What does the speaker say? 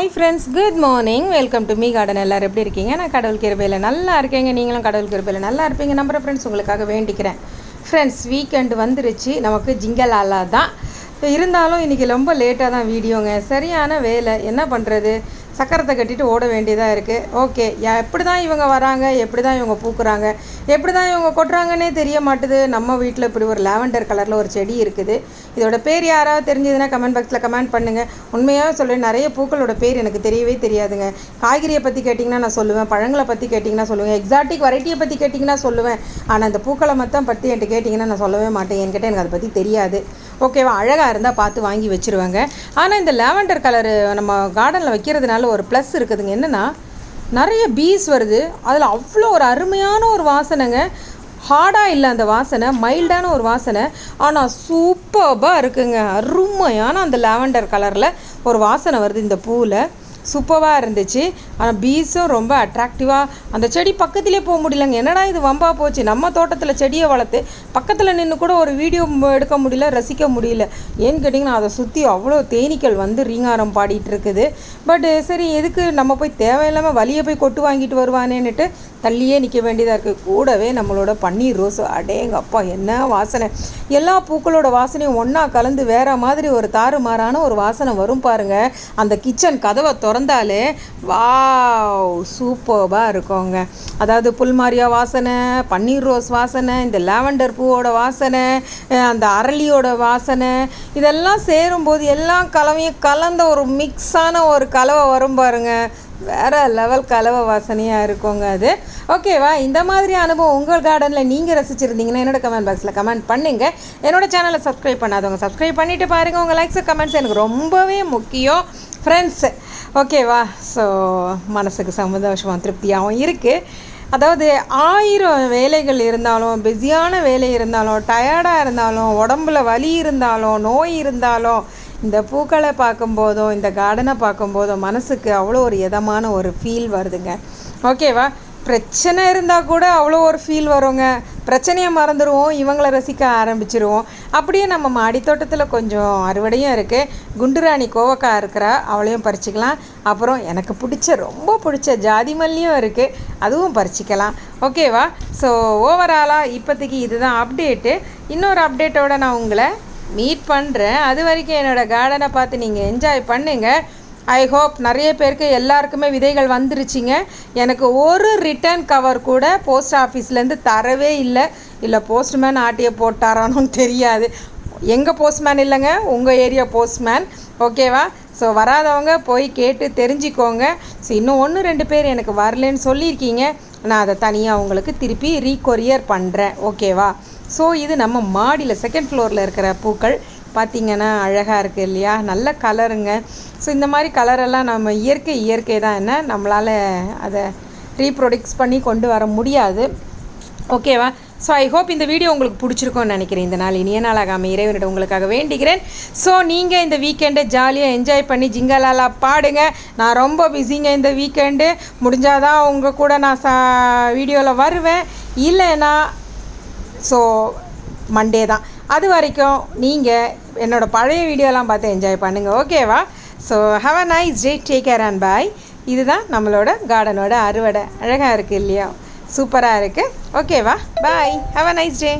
Hi friends good morning welcome to my garden எல்லோரும் எப்படி இருக்கீங்க? நான் கடவுள் கிருபையில் நல்லா இருக்கேங்க. நீங்களும் கடவுள் கிருபையில் நல்லா இருப்பீங்க. நம்புற ஃப்ரெண்ட்ஸ் உங்களுக்காக வேண்டிக்கிறேன். ஃப்ரெண்ட்ஸ் வீக்கெண்டு வந்துருச்சு. நமக்கு ஜிங்கலாலா தான். இருந்தாலும் இன்றைக்கி ரொம்ப லேட்டாக தான் வீடியோங்க. சரியான வேலை. என்ன பண்ணுறது சக்கரத்தை கட்டிட்டு ஓட வேண்டியதாக இருக்குது ஓகே எப்படி தான் இவங்க வராங்க எப்படி தான் இவங்க பூக்குறாங்க எப்படி தான் இவங்க கொட்டுறாங்கன்னே தெரிய மாட்டுது. நம்ம வீட்டில் இப்படி ஒரு லாவெண்டர் கலரில் ஒரு செடி இருக்குது. இதோட பேர் யாராவது தெரிஞ்சதுன்னா கமெண்ட் பாக்ஸில் கமெண்ட் பண்ணுங்கள் உண்மையாக சொல்கிறேன் நிறைய பூக்களோட பேர் எனக்கு தெரியவே தெரியாதுங்க. காய்கறியை பற்றி கேட்டிங்கன்னா நான் சொல்லுவேன் பழங்களை பற்றி கேட்டிங்கன்னா சொல்லுவேன் எக்ஸாட்டிக் வெரைட்டியை பற்றி கேட்டிங்கன்னா சொல்லுவேன். ஆனால் அந்த பூக்களை மட்டும் பற்றி என்கிட்ட கேட்டிங்கன்னா நான் சொல்லவே மாட்டேன். என்கிட்ட எனக்கு அதை பற்றி தெரியாது. ஓகேவா? அழகாக இருந்தால் பார்த்து வாங்கி வச்சுருவாங்க. ஆனால் இந்த லாவெண்டர் கலரு நம்ம கார்டனில் வைக்கிறதுனால ஒரு ப்ளஸ் இருக்குதுங்க. என்னென்னா நிறைய பீஸ் வருது. அதில் அவ்வளோ ஒரு அருமையான ஒரு வாசனைங்க. ஹார்டாக இல்லை அந்த வாசனை மைல்டான ஒரு வாசனை. ஆனால் சூப்பர்பாக இருக்குங்க. அருமையான அந்த லாவெண்டர் கலரில் ஒரு வாசனை வருது இந்த பூவில். சூப்பராக இருந்துச்சு. ஆனால் பீஸும் ரொம்ப அட்ராக்டிவாக அந்த செடி பக்கத்திலே போக முடியலங்க. என்னடா இது வம்பா போச்சு? நம்ம தோட்டத்தில் செடியை வளர்த்து பக்கத்தில் நின்று கூட ஒரு வீடியோ எடுக்க முடியல ரசிக்க முடியல. ஏன்னு கேட்டிங்கன்னா அதை சுற்றி அவ்வளோ தேனீக்கள் வந்து ரீங்காரம் பாடிட்டு இருக்குது. பட்டு சரி எதுக்கு நம்ம போய் தேவையில்லாமல் வழியை போய் கொட்டு வாங்கிட்டு வருவானேன்னுட்டு தள்ளியே நிற்க வேண்டியதாக இருக்குது கூடவே நம்மளோட பன்னீர் ரோஸ். அடேங்க அப்பா என்ன வாசனை. எல்லா பூக்களோட வாசனையும் ஒன்றா கலந்து வேற மாதிரி ஒரு தாறுமாறான ஒரு வாசனை வரும் பாருங்கள் அந்த கிச்சன் கதவை திறந்து திறந்தாலே வாவ் சூப்பர்பாக இருக்குங்க. அதாவது புல்மாரியா வாசனை பன்னீர் ரோஸ் வாசனை இந்த லாவெண்டர் பூவோட வாசனை அந்த அரளியோட வாசனை இதெல்லாம் சேரும்போது எல்லாம் கலவையும் கலந்த ஒரு மிக்ஸான ஒரு கலவை வரும் பாருங்கள் வேறு லெவல் கலவை வாசனையாக இருக்குங்க அது. ஓகேவா இந்த மாதிரி அனுபவம் உங்கள் கார்டனில் நீங்கள் ரசிச்சிருந்தீங்கன்னா என்னோட கமெண்ட் பாக்ஸில் கமெண்ட் பண்ணுங்கள் என்னோட சேனலை சப்ஸ்கிரைப் பண்ணாதவங்க சப்ஸ்கிரைப் பண்ணிவிட்டு பாருங்கள் உங்கள் லைக்ஸ் கமெண்ட்ஸ் எனக்கு ரொம்பவே முக்கியம். ஃப்ரெண்ட்ஸு ஓகேவா ஸோ மனசுக்கு சந்தோஷமாக திருப்தியாகவும் இருக்குது அதாவது ஆயிரம் வேலைகள் இருந்தாலும் பிஸியான வேலை இருந்தாலும் டயர்டாக இருந்தாலும் உடம்புல வலி இருந்தாலும் நோய் இருந்தாலும் இந்த பூக்களை பார்க்கும்போதும் இந்த கார்டனை பார்க்கும்போதும் மனசுக்கு அவ்வளோ ஒரு இதமான ஒரு ஃபீல் வருதுங்க. ஓகேவா பிரச்சனை இருந்தால் கூட அவ்வளோ ஒரு ஃபீல் வருங்க. பிரச்சனையை மறந்துடுவோம் இவங்களை ரசிக்க ஆரம்பிச்சிருவோம். அப்படியே நம்ம மாடித்தோட்டத்தில் கொஞ்சம் அறுவடையும் இருக்குது குண்டுராணி கோவக்காய் இருக்கிறா அவளையும் பறிச்சிக்கலாம். அப்புறம் எனக்கு பிடிச்ச ரொம்ப பிடிச்ச ஜாதி மல்லியும் இருக்குது அதுவும் பறிச்சிக்கலாம். ஓகேவா? ஸோ ஓவராலாக இப்போதைக்கு இதுதான் அப்டேட்டு இன்னொரு அப்டேட்டோடு நான் உங்களை மீட் பண்ணுறேன் அது வரைக்கும் என்னோடய கார்டனை பார்த்து நீங்கள் என்ஜாய் பண்ணுங்கள் ஐ ஹோப் நிறைய பேருக்கு எல்லாருக்குமே விதைகள் வந்துருச்சுங்க. எனக்கு ஒரு ரிட்டர்ன் கவர் கூட போஸ்ட் ஆஃபீஸ்லேருந்து தரவே இல்லை. இல்லை போஸ்ட்மேன் ஆட்டியை போட்டாரானு தெரியாது. எங்கள் போஸ்ட்மேன் இல்லைங்க? உங்கள் ஏரியா போஸ்ட்மேன் ஓகேவா ஸோ வராதவங்க போய் கேட்டு தெரிஞ்சுக்கோங்க. ஸோ இன்னும் ஒன்று ரெண்டு பேர் எனக்கு வரலன்னு சொல்லியிருக்கீங்க. நான் அதை தனியாக உங்களுக்கு திருப்பி ரீகொரியர் பண்ணுறேன் ஓகேவா ஸோ இது நம்ம மாடியில் செகண்ட் ஃப்ளோரில் இருக்கிற பூக்கள். பார்த்திங்கன்னா அழகாக இருக்குது இல்லையா? நல்ல கலருங்க. ஸோ இந்த மாதிரி கலரெல்லாம் நம்ம இயற்கை இயற்கை தான் என்ன? நம்மளால் அதை ரீப்ரொடியூஸ் பண்ணி கொண்டு வர முடியாது. ஓகேவா ஸோ ஐ ஹோப் இந்த வீடியோ உங்களுக்கு பிடிச்சிருக்கோன்னு நினைக்கிறேன் இந்த நாள். இனிய நாளாக இறைவனிட உங்களுக்காக வேண்டிக்கிறேன் ஸோ நீங்கள் இந்த வீக்கெண்டை ஜாலியாக என்ஜாய் பண்ணி ஜிங்கலாலா பாடுங்க. நான் ரொம்ப பிஸிங்க இந்த வீக்கெண்டு முடிஞ்சாதான் உங்கள் கூட நான் சா வீடியோவில் வருவேன். இல்லைன்னா ஸோ மண்டே தான். அது வரைக்கும் நீங்கள் என்னோடய பழைய வீடியோலாம் பார்த்து என்ஜாய் பண்ணுங்கள் ஓகேவா so have a nice day take care and bye இதுதான் நம்மளோட கார்டனோட அறுவடை. அழகாக இருக்குது இல்லையா? சூப்பராக இருக்குது ஓகேவா பாய் ஹவ் அ நைஸ் டே